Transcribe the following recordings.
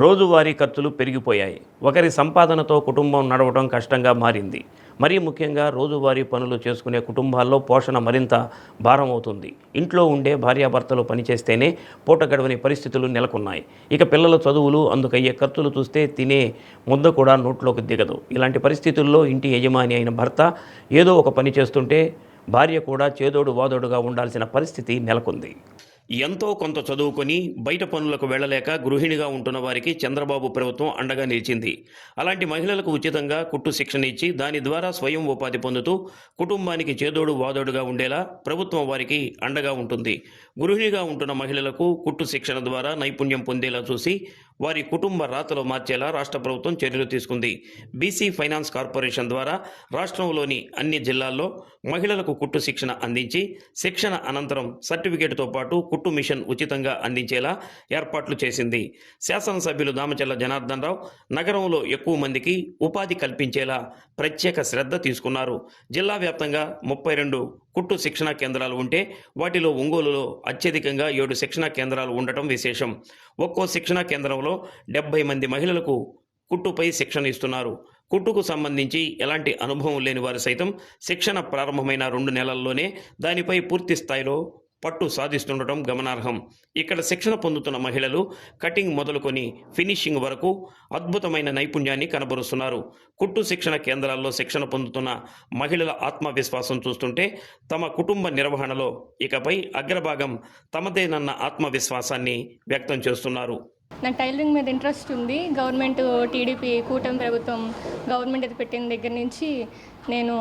రోజువారీ ఖర్చులు పెరిగిపోయాయి. ఒకరి సంపాదనతో కుటుంబం నడవడం కష్టంగా మారింది. మరీ ముఖ్యంగా రోజువారీ పనులు చేసుకునే కుటుంబాల్లో పోషణ మరింత భారం అవుతుంది ఇంట్లో ఉండే భార్యాభర్తలు పనిచేస్తేనే పూట గడవని పరిస్థితులు నెలకొన్నాయి. ఇక పిల్లల చదువులు అందుకయ్యే ఖర్చులు చూస్తే తినే ముద్ద కూడా నోట్లోకి దిగదు. ఇలాంటి పరిస్థితుల్లో ఇంటి యజమాని అయిన భర్త ఏదో ఒక పని చేస్తుంటే భార్య కూడా చేదోడు వాదోడుగా ఉండాల్సిన పరిస్థితి నెలకొంది. ఎంతో కొంత చదువుకొని బయట పనులకు వెళ్ళలేక గృహిణిగా ఉంటున్న వారికి చంద్రబాబు ప్రభుత్వం అండగా నిలిచింది. అలాంటి మహిళలకు ఉచితంగా కుట్టు శిక్షణ ఇచ్చి దాని ద్వారా స్వయం ఉపాధి పొందుతూ కుటుంబానికి చేదోడు వాదోడుగా ఉండేలా ప్రభుత్వం వారికి అండగా ఉంటుంది. గృహిణిగా ఉంటున్న మహిళలకు కుట్టు శిక్షణ ద్వారా నైపుణ్యం పొందేలా చూసి వారి కుటుంబ రాతలు మార్చేలా రాష్ట్ర ప్రభుత్వం చర్యలు తీసుకుంది. బీసీ ఫైనాన్స్ కార్పొరేషన్ ద్వారా రాష్ట్రంలోని అన్ని జిల్లాల్లో మహిళలకు కుట్టు శిక్షణ అందించి శిక్షణ అనంతరం సర్టిఫికేట్తో పాటు కుట్టు మిషన్ ఉచితంగా అందించేలా ఏర్పాట్లు చేసింది. శాసనసభ్యులు దామచల్ల జనార్దన్ రావు నగరంలో ఎక్కువ మందికి ఉపాధి కల్పించేలా ప్రత్యేక శ్రద్ధ తీసుకున్నారు. జిల్లా వ్యాప్తంగా ముప్పై రెండు కుట్టు శిక్షణా కేంద్రాలు ఉంటే వాటిలో ఒంగోలులో అత్యధికంగా ఏడు శిక్షణా కేంద్రాలు ఉండటం విశేషం. ఒక్కో శిక్షణా కేంద్రంలో డెబ్బై మంది మహిళలకు కుట్టుపై శిక్షణ ఇస్తున్నారు. కుట్టుకు సంబంధించి ఎలాంటి అనుభవం లేని వారు సైతం శిక్షణ ప్రారంభమైన రెండు నెలల్లోనే దానిపై పూర్తి స్థాయిలో పట్టు సాధిస్తుండటం గమనార్హం. ఇక్కడ శిక్షణ పొందుతున్న మహిళలు కటింగ్ మొదలుకొని ఫినిషింగ్ వరకు అద్భుతమైన నైపుణ్యాన్ని కనబరుస్తున్నారు. కుట్టు శిక్షణ కేంద్రాల్లో శిక్షణ పొందుతున్న మహిళల ఆత్మవిశ్వాసం చూస్తుంటే తమ కుటుంబ నిర్వహణలో ఇకపై అగ్రభాగం తమదేనన్న ఆత్మవిశ్వాసాన్ని వ్యక్తం చేస్తున్నారు. నాకు టైలరింగ్ మీద ఇంట్రెస్ట్ ఉంది. గవర్నమెంట్ టీడీపీ కూటమి ప్రభుత్వం గవర్నమెంట్ ఇది పెట్టిన దగ్గర నుంచి నేను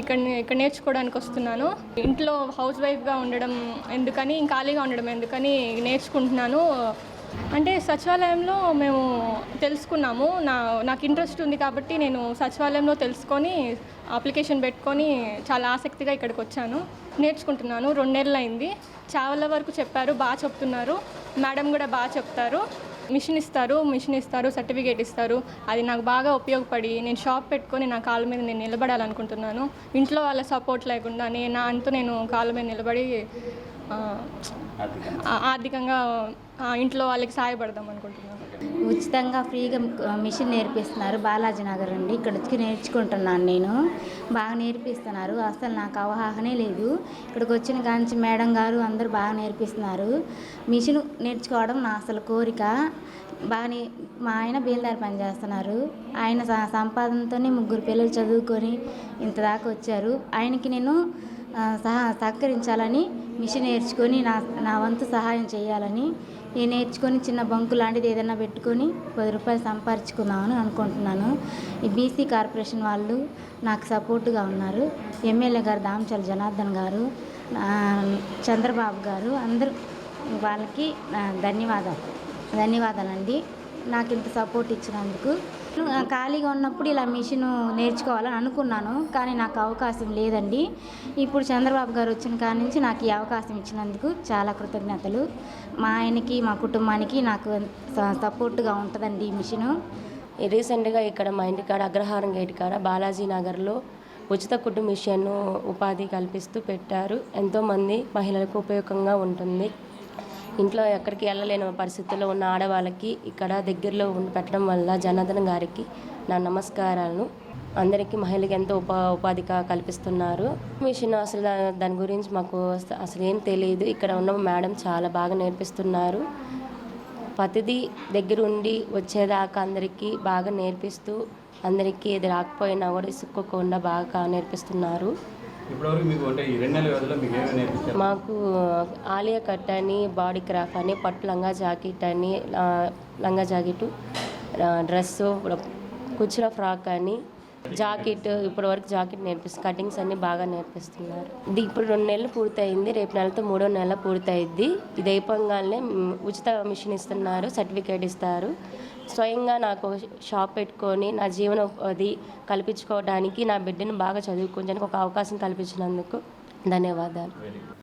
ఇక్కడ ఇక్కడ నేర్చుకోవడానికి వస్తున్నాను. ఇంట్లో హౌస్ వైఫ్గా ఉండడం ఎందుకని ఖాళీగా ఉండడం ఎందుకని నేర్చుకుంటున్నాను. అంటే సచివాలయంలో మేము తెలుసుకున్నాము. నా నాకు ఇంట్రెస్ట్ ఉంది కాబట్టి నేను సచివాలయంలో తెలుసుకొని అప్లికేషన్ పెట్టుకొని చాలా ఆసక్తిగా ఇక్కడికి వచ్చాను. నేర్చుకుంటున్నాను. రెండు నెలలు అయింది చాలా వరకు చెప్పారు బాగా చెప్తున్నారు. మేడం కూడా బాగా చెప్తారు. మిషన్ ఇస్తారు మిషన్ ఇస్తారు సర్టిఫికేట్ ఇస్తారు. అది నాకు బాగా ఉపయోగపడి నేను షాప్ పెట్టుకొని నా కాళ్ళ మీద నేను నిలబడాలనుకుంటున్నాను. ఇంట్లో వాళ్ళ సపోర్ట్ లేకుండా నేను నా నేను కాళ్ళ మీద నిలబడి ఆర్థికంగా. ఆ, ఇంట్లో వాళ్ళకి సహాయపడదాం అనుకుంటున్నాను. ఉచితంగా ఫ్రీగా మిషన్ నేర్పిస్తున్నారు బాలాజీ నగర్ అండి. ఇక్కడ వచ్చి నేర్చుకుంటున్నాను నేను. బాగా నేర్పిస్తున్నారు. అసలు నాకు అవగాహనే లేదు. ఇక్కడికి వచ్చిన కాంచి మేడం గారు అందరూ బాగా నేర్పిస్తున్నారు. మిషన్ నేర్చుకోవడం నా అసలు కోరిక. బాగా నే- మా ఆయన బేల్దారి పని చేస్తున్నారు. ఆయన సంపాదనతోనే ముగ్గురు పిల్లలు చదువుకొని ఇంత దాకా వచ్చారు. ఆయనకి నేను సహా సహకరించాలని మిషన్ నేర్చుకొని నా నా వంతు సహాయం చేయాలని నేను నేర్చుకొని చిన్న బంకు లాంటిది ఏదైనా పెట్టుకొని పది రూపాయలు సంపాదించుకుందామని అనుకుంటున్నాను. ఈ బీసీ కార్పొరేషన్ వాళ్ళు నాకు సపోర్టుగా ఉన్నారు. ఎమ్మెల్యే గారు దామచల జనార్దన్ గారు చంద్రబాబు గారు అందరూ వాళ్ళకి ధన్యవాదాలు. ధన్యవాదాలండి. నాకు ఇంత సపోర్ట్ ఇచ్చినందుకు. ఖాళీగా ఉన్నప్పుడు ఇలా మిషన్ నేర్చుకోవాలని అనుకున్నాను కానీ నాకు అవకాశం లేదండి. ఇప్పుడు చంద్రబాబు గారు వచ్చిన కాడి నుంచి నాకు ఈ అవకాశం ఇచ్చినందుకు చాలా కృతజ్ఞతలు. మా ఆయనకి మా కుటుంబానికి నాకు సపోర్ట్గా ఉంటుందండి ఈ మిషను. రీసెంట్గా ఇక్కడ మా ఇంటికాడ అగ్రహారం గేట్ కాడ బాలాజీ నగర్లో ఉచిత కుటుంబ మిషన్ ఉపాధి కల్పిస్తూ పెట్టారు. ఎంతోమంది మహిళలకు ఉపయోగంగా ఉంటుంది. ఇంట్లో ఎక్కడికి వెళ్ళలేని పరిస్థితుల్లో ఉన్న ఆడవాళ్ళకి ఇక్కడ దగ్గరలో ఉండి పెట్టడం వల్ల జనార్దన్ గారికి నా నమస్కారాలను అందరికీ మహిళకి ఎంతో ఉపా ఉపాధిగా కల్పిస్తున్నారు. మిషన్ అసలు దాని గురించి మాకు అసలు ఏం తెలియదు. ఇక్కడ ఉన్న మేడం చాలా బాగా నేర్పిస్తున్నారు. ప్రతిదీ దగ్గరుండి వచ్చేదాకా అందరికీ బాగా నేర్పిస్తూ అందరికీ ఏది రాకపోయినా కూడా ఇసుక్కోకుండా బాగా నేర్పిస్తున్నారు. ఇప్పటివరకు మీకు అంటే ఈ రెండు నెలల వ్యవధిలో మీకు నేర్పించారు? మాకు ఆలియా కట్ అని బాడీ క్రాఫ్ట్ అని పట్టు లంగా జాకెట్ అని లంగా జాకెట్ డ్రెస్సు కుచ్చుల ఫ్రాక్ అని జాకెట్ ఇప్పటి వరకు జాకెట్ నేర్పిస్తుంది కటింగ్స్ అన్ని బాగా నేర్పిస్తున్నారు. ఇది ఇప్పుడు రెండు నెలలు పూర్తయింది రేపు నెలతో మూడో నెల పూర్తయిద్ది. ఇది అయిపోగానే ఉచిత మిషన్ ఇస్తున్నారు సర్టిఫికేట్ ఇస్తారు. స్వయంగా నాకు షాప్ పెట్టుకొని నా జీవన అది కల్పించుకోవడానికి నా బిడ్డను బాగా చదువుకోవడానికి ఒక అవకాశం కల్పించినందుకు ధన్యవాదాలు.